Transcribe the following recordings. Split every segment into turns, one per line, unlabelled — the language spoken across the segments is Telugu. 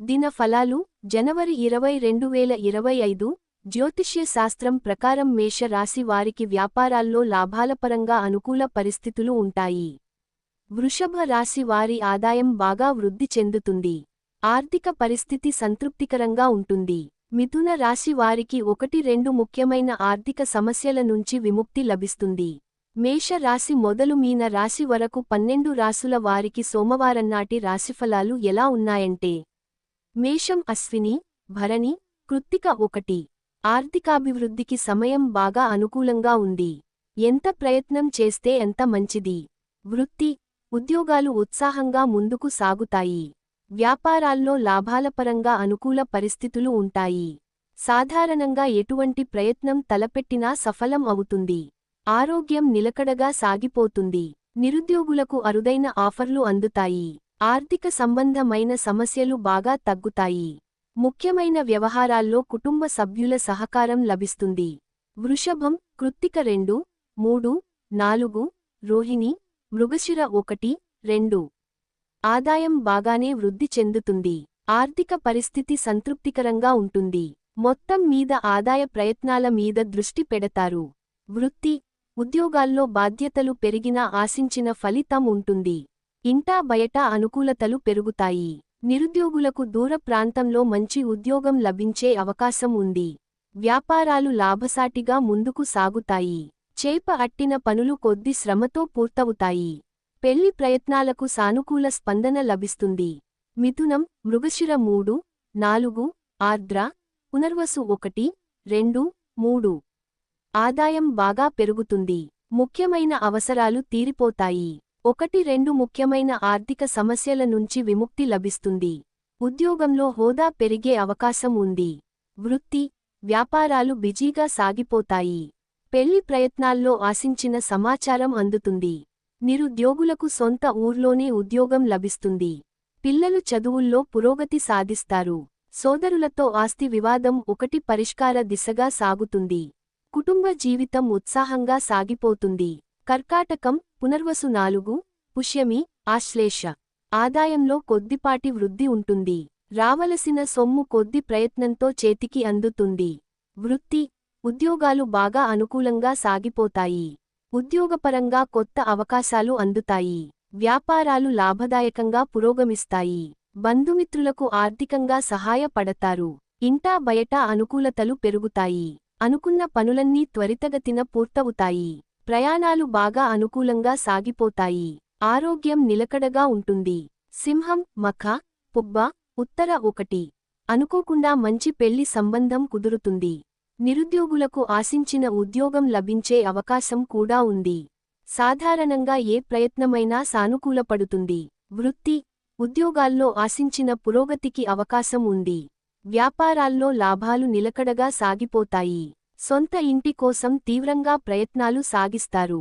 దిన ఫలాలు జనవరి ఇరవై రెండు వేల ఇరవై ఐదు జ్యోతిష్య శాస్త్రం ప్రకారం మేష రాశి వారికి వ్యాపారాల్లో లాభాలపరంగా అనుకూల పరిస్థితులు ఉంటాయి. వృషభ రాశి వారి ఆదాయం బాగా వృద్ధి చెందుతుంది. ఆర్థిక పరిస్థితి సంతృప్తికరంగా ఉంటుంది. మిథున రాశి వారికి ఒకటి రెండు ముఖ్యమైన ఆర్థిక సమస్యల నుంచి విముక్తి లభిస్తుంది. మేష రాశి మొదలు మీన రాశి వరకు పన్నెండు రాసుల వారికి సోమవారన్నాటి రాశిఫలాలు ఎలా ఉన్నాయంటే మేషం అశ్విని భరణి కృత్తిక ఒకటి. ఆర్థికాభివృద్ధికి సమయం బాగా అనుకూలంగా ఉంది. ఎంత ప్రయత్నం చేస్తే ఎంత మంచిది? వృత్తి ఉద్యోగాలు ఉత్సాహంగా ముందుకు సాగుతాయి. వ్యాపారాల్లో లాభాలపరంగా అనుకూల పరిస్థితులు ఉంటాయి. సాధారణంగా ఎటువంటి ప్రయత్నం తలపెట్టినా సఫలం అవుతుంది. ఆరోగ్యం నిలకడగా సాగిపోతుంది. నిరుద్యోగులకు అరుదైన ఆఫర్లు అందుతాయి. ఆర్థిక సంబంధమైన సమస్యలు బాగా తగ్గుతాయి. ముఖ్యమైన వ్యవహారాల్లో కుటుంబ సభ్యుల సహకారం లభిస్తుంది. వృషభం కృత్తిక రెండు మూడు నాలుగు రోహిణి మృగశిర ఒకటి రెండు. ఆదాయం బాగానే వృద్ధి చెందుతుంది. ఆర్థిక పరిస్థితి సంతృప్తికరంగా ఉంటుంది. మొత్తం మీద ఆదాయ ప్రయత్నాల మీద దృష్టి పెడతారు. వృత్తి ఉద్యోగాల్లో బాధ్యతలు పెరిగినా ఆశించిన ఫలితం ఉంటుంది. ఇంటా బయట అనుకూలతలు పెరుగుతాయి. నిరుద్యోగులకు దూర ప్రాంతంలో మంచి ఉద్యోగం లభించే అవకాశం ఉంది. వ్యాపారాలు లాభసాటిగా ముందుకు సాగుతాయి. చేప అట్టిన పనులు కొద్ది శ్రమతో పూర్తవుతాయి. పెళ్ళి ప్రయత్నాలకు సానుకూల స్పందన లభిస్తుంది. మిథునం మృగశిర మూడు నాలుగు ఆర్ద్ర పునర్వసు ఒకటి రెండు మూడు. ఆదాయం బాగా పెరుగుతుంది. ముఖ్యమైన అవసరాలు తీరిపోతాయి. ఒకటి రెండు ముఖ్యమైన ఆర్థిక సమస్యల నుంచి విముక్తి లభిస్తుంది. ఉద్యోగంలో హోదా పెరిగే అవకాశం ఉంది. వృత్తి వ్యాపారాలు బిజీగా సాగిపోతాయి. పెళ్ళి ప్రయత్నాల్లో ఆశించిన సమాచారం అందుతుంది. నిరుద్యోగులకు సొంత ఊర్లోనే ఉద్యోగం లభిస్తుంది. పిల్లలు చదువుల్లో పురోగతి సాధిస్తారు. సోదరులతో ఆస్తి వివాదం ఒకటి పరిష్కార దిశగా సాగుతుంది. కుటుంబ జీవితం ఉత్సాహంగా సాగిపోతుంది. కర్కాటకం పునర్వసు నాలుగు పుష్యమి ఆశ్లేష. ఆదాయంలో కొద్దిపాటి వృద్ధి ఉంటుంది. రావలసిన సొమ్ము కొద్ది ప్రయత్నంతో చేతికి అందుతుంది. వృత్తి ఉద్యోగాలు బాగా అనుకూలంగా సాగిపోతాయి. ఉద్యోగపరంగా కొత్త అవకాశాలు అందుతాయి. వ్యాపారాలు లాభదాయకంగా పురోగమిస్తాయి. బంధుమిత్రులకు ఆర్థికంగా సహాయపడతారు. ఇంటా బయట అనుకూలతలు పెరుగుతాయి. అనుకున్న పనులన్నీ త్వరితగతిన పూర్తవుతాయి. ప్రయాణాలు బాగా అనుకూలంగా సాగిపోతాయి. ఆరోగ్యం నిలకడగా ఉంటుంది. సింహం మఖ పుబ్బ ఉత్తర ఒకటి. అనుకోకుండా మంచి పెళ్ళి సంబంధం కుదురుతుంది. నిరుద్యోగులకు ఆశించిన ఉద్యోగం లభించే అవకాశం కూడా ఉంది. సాధారణంగా ఏ ప్రయత్నమైనా సానుకూలపడుతుంది. వృత్తి ఉద్యోగాల్లో ఆశించిన పురోగతికి అవకాశం ఉంది. వ్యాపారాల్లో లాభాలు నిలకడగా సాగిపోతాయి. సొంత ఇంటి కోసం తీవ్రంగా ప్రయత్నాలు సాగిస్తారు.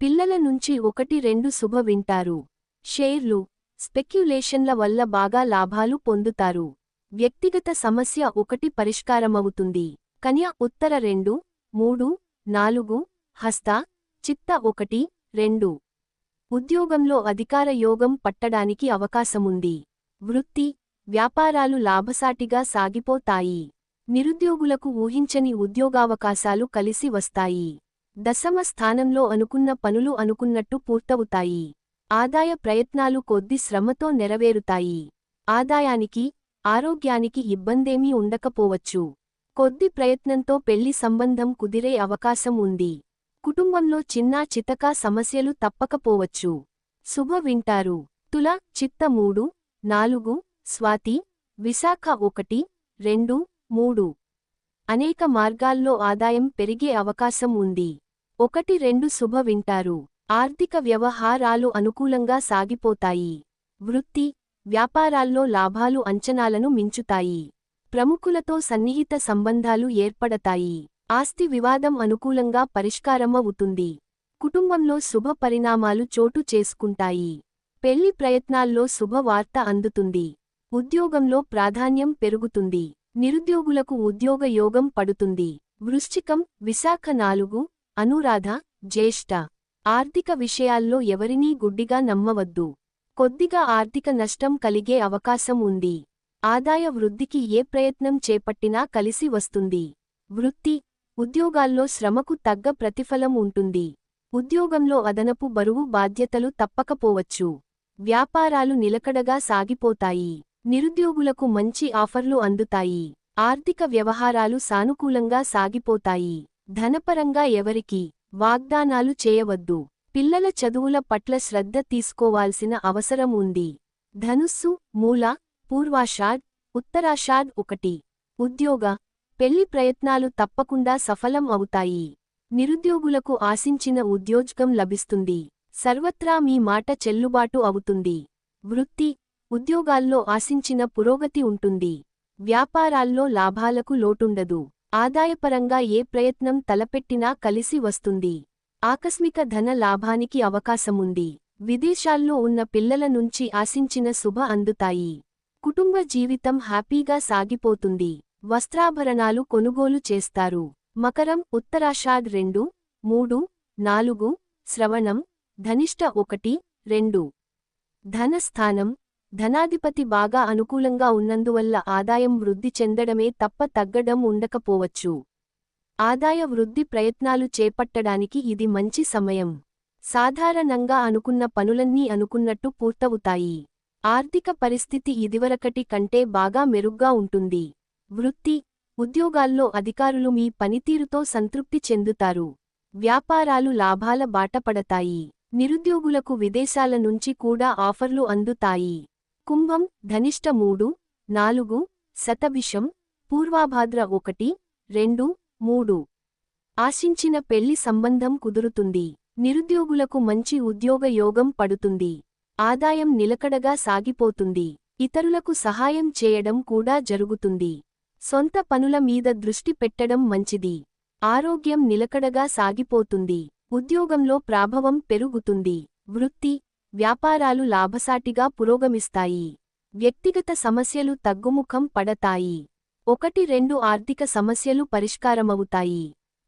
పిల్లల నుంచి ఒకటి రెండు శుభ వింటారు. షేర్లు స్పెక్యులేషన్ల వల్ల బాగా లాభాలు పొందుతారు. వ్యక్తిగత సమస్య ఒకటి పరిష్కారమవుతుంది. కన్య ఉత్తర రెండు మూడు నాలుగు హస్త చిత్త ఒకటి రెండు. ఉద్యోగంలో అధికార యోగం పట్టడానికి అవకాశముంది. వృత్తి వ్యాపారాలు లాభసాటిగా సాగిపోతాయి. నిరుద్యోగులకు ఊహించని ఉద్యోగావకాశాలు కలిసి వస్తాయి. దశమ స్థానంలో అనుకున్న పనులు అనుకున్నట్టు పూర్తవుతాయి. ఆదాయ ప్రయత్నాలు కొద్ది శ్రమతో నెరవేరుతాయి. ఆదాయానికి ఆరోగ్యానికి ఇబ్బందేమీ ఉండకపోవచ్చు. కొద్ది ప్రయత్నంతో పెళ్ళి సంబంధం కుదిరే అవకాశం ఉంది. కుటుంబంలో చిన్నా చితకా సమస్యలు తప్పకపోవచ్చు. శుభ వింటారు. తుల చిత్త మూడు నాలుగు స్వాతి విశాఖ ఒకటి రెండు మూడు. అనేక మార్గాల్లో ఆదాయం పెరిగే అవకాశం ఉంది. ఒకటి రెండు శుభ వింటారు. ఆర్థిక వ్యవహారాలు అనుకూలంగా సాగిపోతాయి. వృత్తి వ్యాపారాల్లో లాభాలు అంచనాలను మించుతాయి. ప్రముఖులతో సన్నిహిత సంబంధాలు ఏర్పడతాయి. ఆస్తి వివాదం అనుకూలంగా పరిష్కారమవుతుంది. కుటుంబంలో శుభ పరిణామాలు చోటు చేసుకుంటాయి. పెళ్ళి ప్రయత్నాల్లో శుభవార్త అందుతుంది. ఉద్యోగంలో ప్రాధాన్యం పెరుగుతుంది. నిరుద్యోగులకు ఉద్యోగ యోగం పడుతుంది. వృశ్చికం విశాఖ నాలుగు అనురాధ జ్యేష్ఠ. ఆర్థిక విషయాల్లో ఎవరినీ గుడ్డిగా నమ్మవద్దు. కొద్దిగా ఆర్థిక నష్టం కలిగే అవకాశం ఉంది. ఆదాయ వృద్ధికి ఏ ప్రయత్నం చేపట్టినా కలిసి వస్తుంది. వృత్తి ఉద్యోగాల్లో శ్రమకు తగ్గ ప్రతిఫలం ఉంటుంది. ఉద్యోగంలో అదనపు బరువు బాధ్యతలు తప్పకపోవచ్చు. వ్యాపారాలు నిలకడగా సాగిపోతాయి. నిరుద్యోగులకు మంచి ఆఫర్లు అందుతాయి. ఆర్థిక వ్యవహారాలు సానుకూలంగా సాగిపోతాయి. ధనపరంగా ఎవరికి వాగ్దానాలు చేయవద్దు. పిల్లల చదువుల పట్ల శ్రద్ధ తీసుకోవాల్సిన అవసరం ఉంది. ధనుస్సు మూల పూర్వాషాఢ్ ఉత్తరాషాఢ్ ఒకటి. ఉద్యోగ పెళ్ళి ప్రయత్నాలు తప్పకుండా సఫలం అవుతాయి. నిరుద్యోగులకు ఆశించిన ఉద్యోగం లభిస్తుంది. సర్వత్రా మీ మాట చెల్లుబాటు అవుతుంది. వృత్తి ఉద్యోగాల్లో ఆశించిన పురోగతి ఉంటుంది. వ్యాపారాల్లో లాభాలకు లోటుండదు. ఆదాయపరంగా ఏ ప్రయత్నం తలపెట్టినా కలిసి వస్తుంది. ఆకస్మిక ధన లాభానికి అవకాశముంది. విదేశాల్లో ఉన్న పిల్లల నుంచి ఆశించిన శుభ అందుతాయి. కుటుంబ జీవితం హ్యాపీగా సాగిపోతుంది. వస్త్రాభరణాలు కొనుగోలు చేస్తారు. మకరం ఉత్తరాషాఢ్ రెండు మూడు నాలుగు శ్రవణం ధనిష్ట ఒకటి రెండు. ధనస్థానం ధనాధిపతి బాగా అనుకూలంగా ఉన్నందువల్ల ఆదాయం వృద్ధి చెందడమే తప్ప తగ్గడం ఉండకపోవచ్చు. ఆదాయ వృద్ధి ప్రయత్నాలు చేపట్టడానికి ఇది మంచి సమయం. సాధారణంగా అనుకున్న పనులన్నీ అనుకున్నట్టు పూర్తవుతాయి. ఆర్థిక పరిస్థితి ఇదివరకటి కంటే బాగా మెరుగ్గా ఉంటుంది. వృత్తి ఉద్యోగాల్లో అధికారులు మీ పనితీరుతో సంతృప్తి చెందుతారు. వ్యాపారాలు లాభాల బాటపడతాయి నిరుద్యోగులకు విదేశాల నుంచి కూడా ఆఫర్లు అందుతాయి. కుంభం ధనిష్ట మూడు నాలుగు శతభిషం పూర్వాభాద్ర ఒకటి రెండు మూడు. ఆశించిన పెళ్ళి సంబంధం కుదురుతుంది. నిరుద్యోగులకు మంచి ఉద్యోగ యోగం పడుతుంది. ఆదాయం నిలకడగా సాగిపోతుంది. ఇతరులకు సహాయం చేయడం కూడా జరుగుతుంది. సొంత పనుల మీద దృష్టి పెట్టడం మంచిది. ఆరోగ్యం నిలకడగా సాగిపోతుంది. ఉద్యోగంలో ప్రాభవం పెరుగుతుంది. వృత్తి వ్యాపారాలు లాభసాటిగా పురోగమిస్తాయి. వ్యక్తిగత సమస్యలు తగ్గుముఖం పడతాయి. ఒకటి రెండు ఆర్థిక సమస్యలు పరిష్కారమవుతాయి.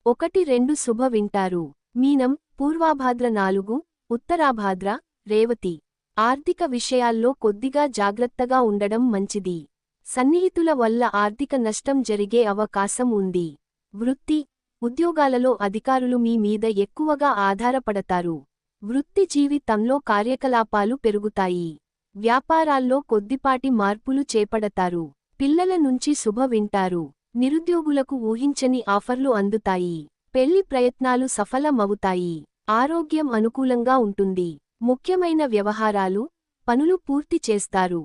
ఒకటి రెండు శుభ వింటారు. మీనం పూర్వాభాద్ర నాలుగు ఉత్తరాభాద్ర రేవతి. ఆర్థిక విషయాల్లో కొద్దిగా జాగ్రత్తగా ఉండడం మంచిది. సన్నిహితుల వల్ల ఆర్థిక నష్టం జరిగే అవకాశం ఉంది. వృత్తి ఉద్యోగాలలో అధికారులు మీ మీద ఎక్కువగా ఆధారపడతారు. వృత్తి జీవితంలో కార్యకలాపాలు పెరుగుతాయి. వ్యాపారాల్లో కొద్దిపాటి మార్పులు చేపడతారు. పిల్లల నుంచి శుభ వింటారు. నిరుద్యోగులకు ఊహించని ఆఫర్లు అందుతాయి. పెళ్ళి ప్రయత్నాలు సఫలమవుతాయి. ఆరోగ్యం అనుకూలంగా ఉంటుంది. ముఖ్యమైన వ్యవహారాలు పనులు పూర్తి చేస్తారు.